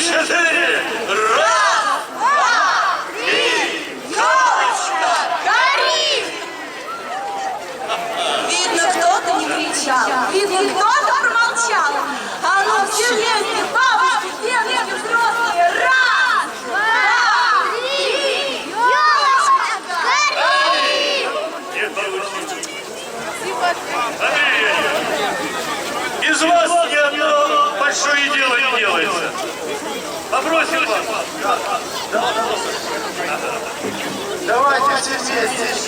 şeferi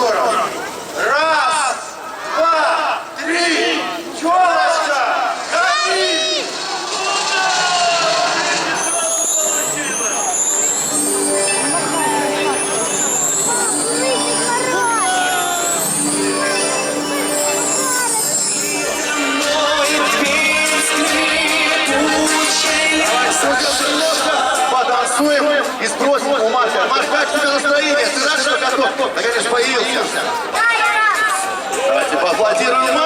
করো Так это ж появился. Давайте поаплодируем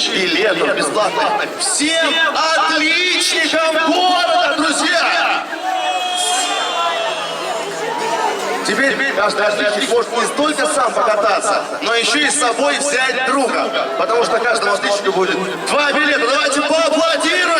тысяч билетов бесплатно всем отличникам города, друзья! Теперь каждый отличник может не столько сам покататься, но еще и с собой взять друга, потому что каждому отличнику будет два билета. Давайте поаплодируем!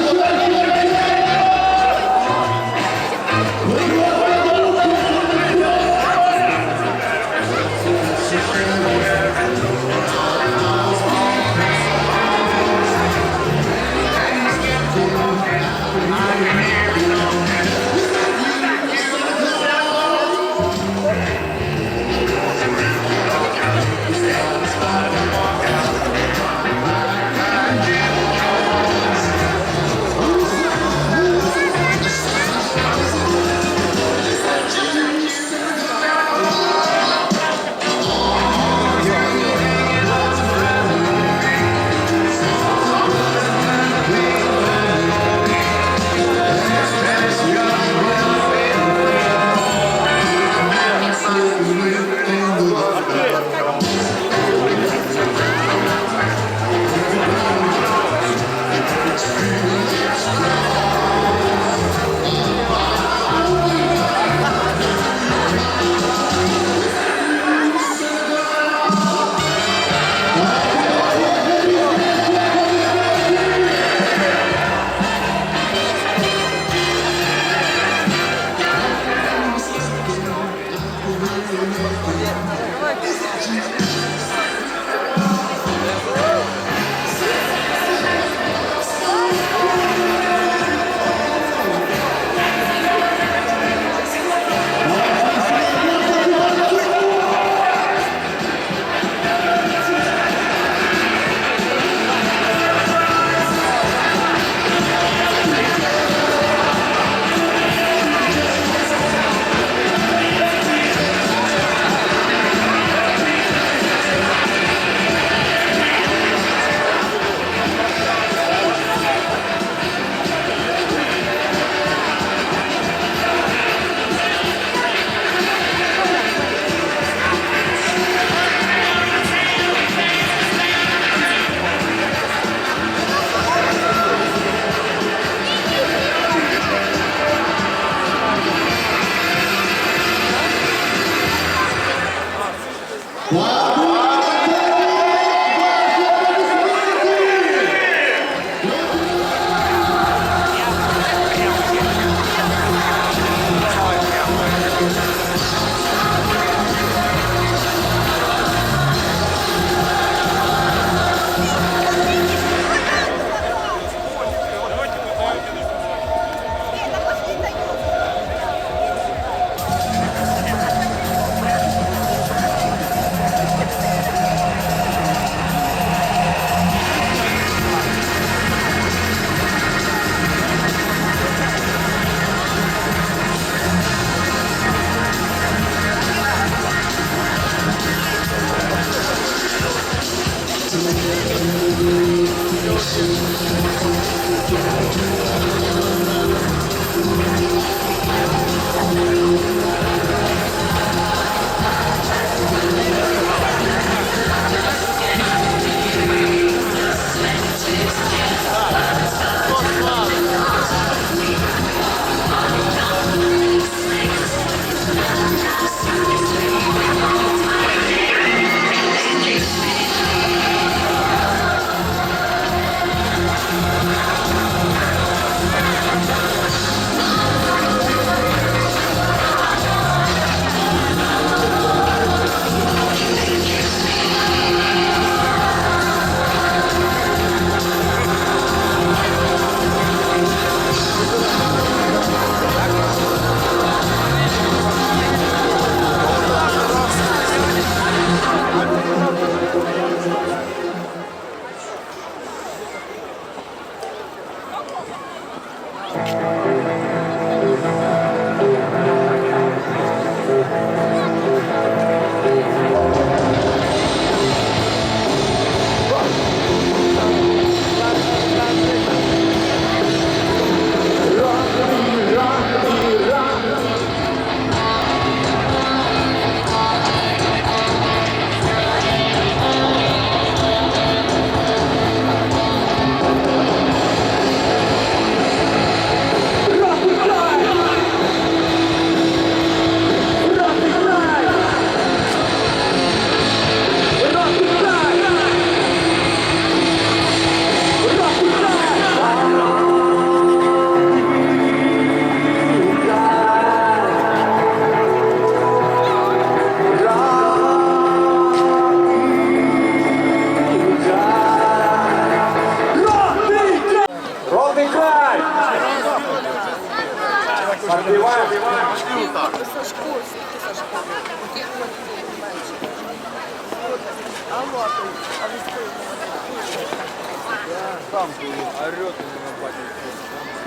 Давай.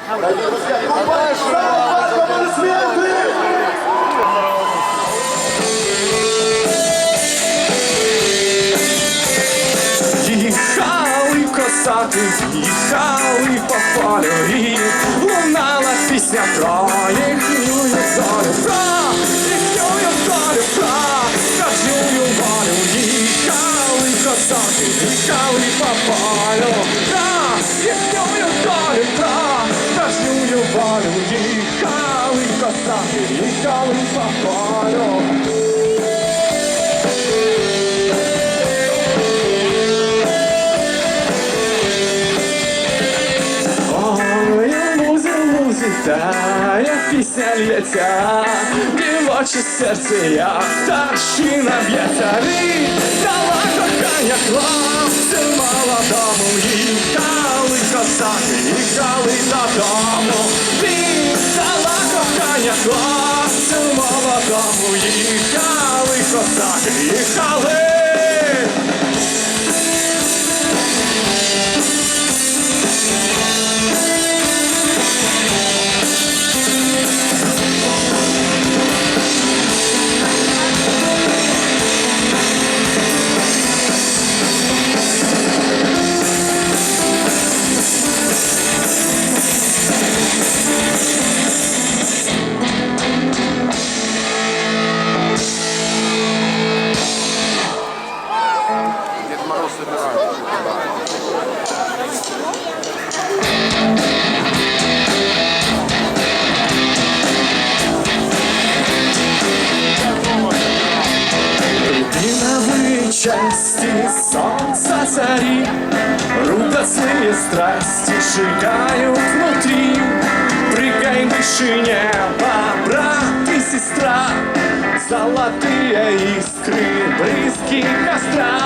Группа «Шаг» аплодисменты! Їхали косати, їхали по полю і лунала пісня про їхню долю, тая пісня лється, дівоче серце, як пташина б'ється, віддала кохання хлопцю молодому, їхали косаки, їхали додому, віддала кохання хлопцю молодому, їхали косаки, їхали. части солнца цари Рудостные страсти сжигают внутри Прыгай выше неба, брат и сестра Золотые искры, брызги костра